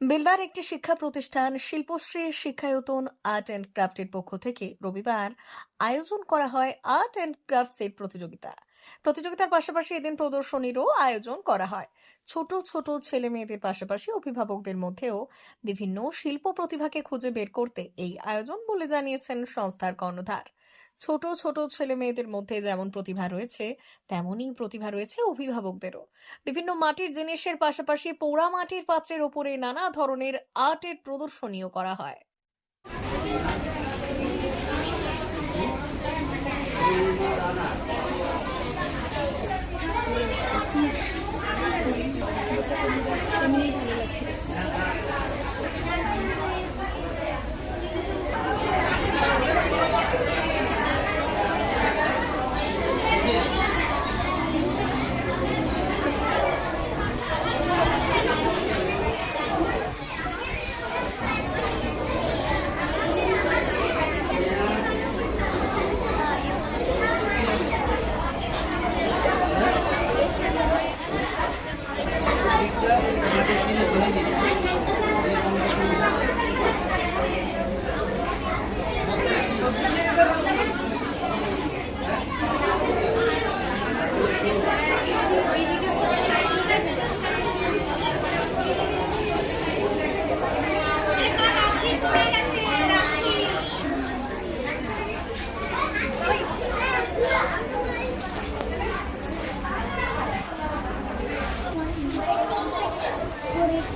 বেলদার একটি শিক্ষা প্রতিষ্ঠান শিল্পশ্রী শিক্ষায়তন আর্ট অ্যান্ড ক্রাফটের পক্ষ থেকে রবিবার আয়োজন করা হয় আর্ট অ্যান্ড ক্রাফট সেট প্রতিযোগিতা। প্রতিযোগিতার পাশাপাশি এদিন প্রদর্শনীরও আয়োজন করা হয়। ছোট ছোট ছেলে মেয়েদের পাশাপাশি অভিভাবকদের মধ্যেও বিভিন্ন শিল্প প্রতিভাকে খুঁজে বের করতে এই আয়োজন বলে জানিয়েছেন সংস্থার কর্ণধার। ছোট ছোট ছেলে মেয়েদের মধ্যে যেমন প্রতিভা রয়েছে, তেমনই প্রতিভা রয়েছে অভিভাবকদেরও। বিভিন্ন মাটির জিনিসের পাশাপাশি পোড়া মাটির পাত্রের ওপরে নানা ধরনের আর্টের প্রদর্শনীও করা হয়।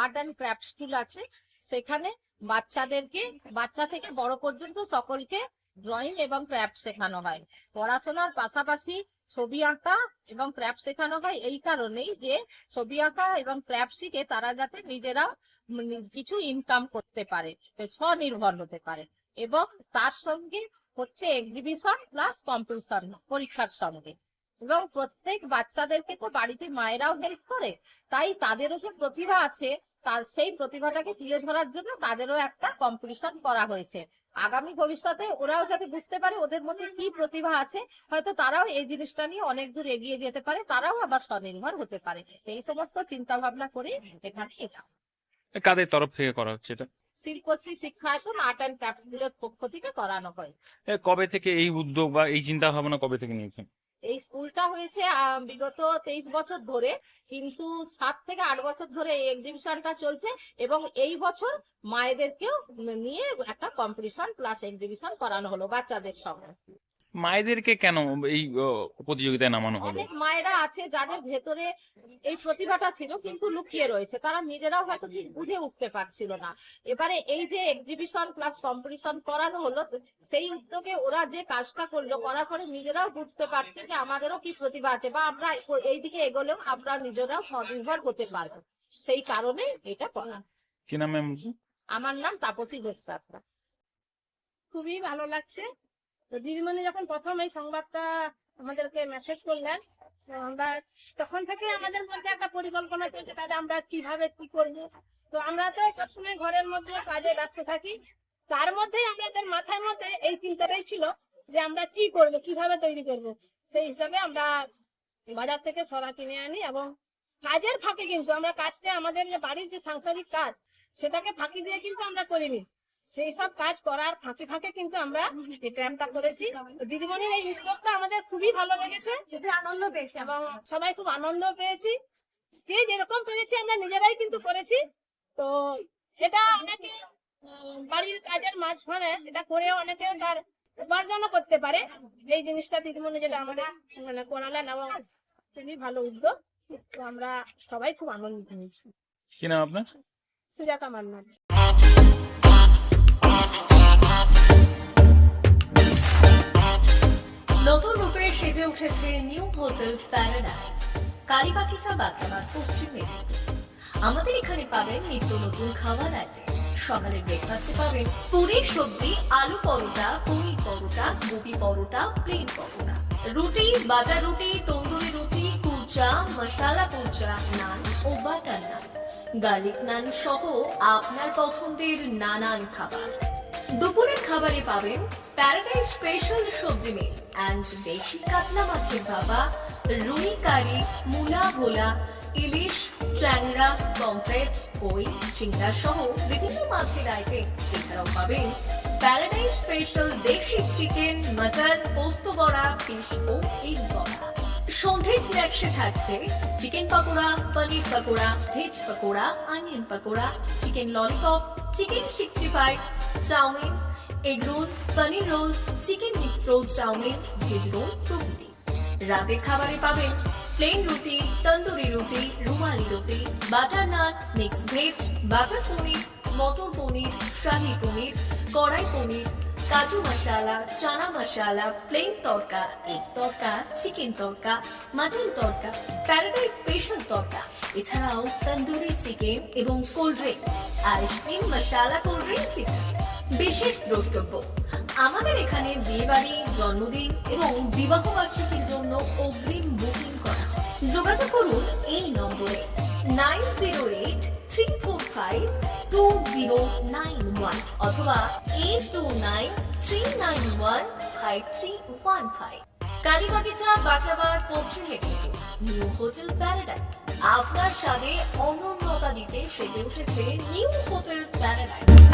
আর্ট অ্যান্ড ক্রাফট স্কুল আছে। সেখানে বাচ্চাদেরকে, বাচ্চা থেকে বড় পর্যন্ত সকলকে ড্রয়িং এবং ক্রাফট শেখানো হয়। পড়াশোনার পাশাপাশি ছবি আঁকা এবং ক্রাফট শেখানো হয় এই কারণেই যে ছবি আঁকা এবং ক্রাফট শিখে তারা যাতে নিজেরা কিছু ইনকাম করতে পারে স্বনির্ভর হতে পারে। এবং তার সঙ্গে হচ্ছে এক্সিবিশন প্লাস কম্পিটিশন পরীক্ষার সঙ্গে। এবং প্রত্যেক বাচ্চাদেরকে তো বাড়িতে মায়েরাও হেল্প করে। তাই তাদেরও যে প্রতিভা আছে তার সেই প্রতিভাটাকে তুলে ধরার জন্য তাদেরও একটা কম্পিটিশন করা হয়েছে। আগামী ভবিষ্যতে ওরাও যাতে বুঝতে পারে ওদের মধ্যে কি প্রতিভা আছে হয়তো তারাও এই জিনিসটা নিয়ে অনেক দূর এগিয়ে যেতে পারে তারাও আবার স্বনির্ভর হতে পারে। এই সমস্ত চিন্তা ভাবনা করে এখানে এটা। কাদের তরফ থেকে করা হচ্ছে এটা? Shilpashree Shikshayatan art and craft পক্ষ থেকে করানো হয়। কবে থেকে এই উদ্যোগ বা এই চিন্তা ভাবনা কবে থেকে নিয়েছেন? এই স্কুলটা হয়েছে বিগত তেইশ বছর ধরে, কিন্তু সাত থেকে আট বছর ধরে এই এক্সিবিশনটা চলছে এবং এই বছর মায়েদেরকেও নিয়ে একটা কম্পিটিশন প্লাস এক্সিবিশন করানো হলো বাচ্চাদের সঙ্গে। মায়েদেরকে কেন এই প্রতিযোগিতায় নামানো হলো? অনেক মায়েরা আছে যাদের ভেতরে এই প্রতিভাটা ছিল কিন্তু লুকিয়ে রয়েছে। তারা নিজেরাও হয়তো ঠিক বুঝে উঠতে পারছিল না। এবারে এই যে এক্সিবিশন প্লাস কম্পিটিশন করানো হলো সেই উদ্যোগে ওরা যে কাজটা করল করার পরে নিজেরাও বুঝতে পারছে যে আমাদেরও কি প্রতিভা আছে বা আমরা এইদিকে এগোলেও আমরা নিজেরাও স্বনির্ভর হতে পারব। সেই কারণে এটা করা। কি নামে আমার নাম তাপসী গোস্বাত্রা খুবই ভালো লাগছে। তো দিদিমণি যখন প্রথম এই সংবাদটা আমাদেরকে মেসেজ করলেন আমরা তখন থেকে আমাদের মধ্যে একটা পরিকল্পনা চলছে, তাহলে আমরা কীভাবে কি করব? তো আমরা তো সবসময় ঘরের মধ্যে কাজে ব্যস্ত থাকি। তার মধ্যে আমাদের মাথার মধ্যে এই চিন্তাটাই ছিল যে আমরা কি করব, কীভাবে তৈরি করব? সেই হিসাবে আমরা বাজার থেকে সরা কিনে আনি এবং কাজের ফাঁকে কিন্তু আমরা কাজটা, আমাদের যে বাড়ির যে সাংসারিক কাজ, সেটাকে ফাঁকি দিয়ে কিন্তু আমরা করিনি। সেই সব কাজ করার ফাঁকে ফাঁকে কিন্তু আমরা এই ক্যাম্পটা করেছি। দিদিমণির এই উদ্যোগটা আমাদের খুবই ভালো লেগেছে। খুবই আনন্দ পেয়েছি এবং সবাই খুব আনন্দ পেয়েছি। যে যেরকম পেরেছি আমরা নিজেরাই কিন্তু করেছি। তো এটা অনেকে বাড়ির কাজের মাঝখানে এটা করে অনেকে তার উপার্জনও করতে পারে। এই জিনিসটা দিদিমণি যেটা আমাদের মানে করালেন এবং খুবই ভালো উদ্যোগ। তো আমরা সবাই খুব আনন্দিত হয়েছি। কি নাম আপনার? সুজাতা মান্নান রূপে সেজে উঠেছে new hotel paradise Kalibagicha Bagrabad Paschim Medinipur. আমাদের এখানে পাবেন নিত্য নতুন খাবার আইটেম সকালের ব্রেকফাস্টে পাবেন পুরি, সবজি, আলু পরোটা, পনির পরোটা গোবি পরোটা প্লেন পরোটা। রুটি বাটার রুটি, তন্দুরি রুটি, কুলচা, মশালা, কুলচা, নান ও বাটার নান। গার্লিক নান সহ আপনার পছন্দের নানান খাবার। দুপুরের খাবারে পাবেন প্যারাডাইজ স্পেশাল সবজি মিল অ্যান্ড দেশি কাতলা মাছের বাবা রুই কারি, মুলা ভোলা, ইলিশ, ট্যাংরা, পমফ্রেট, কই, চিংড়া সহ বিভিন্ন মাছের আইটেম এছাড়াও পাবেন প্যারাডাইজ স্পেশাল দেশি চিকেন মাটন পোস্ত বড়া ফিশ ও এগ বড়া। সন্ধে স্ন্যাক্সে থাকছে chicken pakora, paneer pakora, veg pakora onion pakora, chicken lollipop, chicken sixty five chowmein, egg roll, paneer roll, chicken mix roll, chowmein, veg roll প্রভৃতি। রাতের খাবারে পাবেন প্লেন রুটি, তন্দুরি রুটি, রুমালি রুটি butter naan mix veg butter paneer, মটর পনির, শাহি পনির, কড়াই পনির কাজু masala, chana masala plain tadka egg tadka chicken tadka mutton tadka paradise special tadka এছাড়াও তন্দুরি চিকেন এবং cold drink ice cream masala cold drinks বিশেষ দ্রষ্টব্য, আমাদের এখানে বিয়ে বাড়ি জন্মদিন এবং বিবাহ বার্ষিকীর জন্য অগ্রিম বুকিং করা যোগাযোগ করুন এই নম্বরে। Nine zero eight three four five two zero nine one অথবা eight two nine three nine one five three one five Kalibagicha Baklabad Paschim Medinipur, new hotel paradise. আপনার স্বাদে অনন্যতা দিতে সেজে উঠেছে নিউ হোটেল প্যারাডাইস।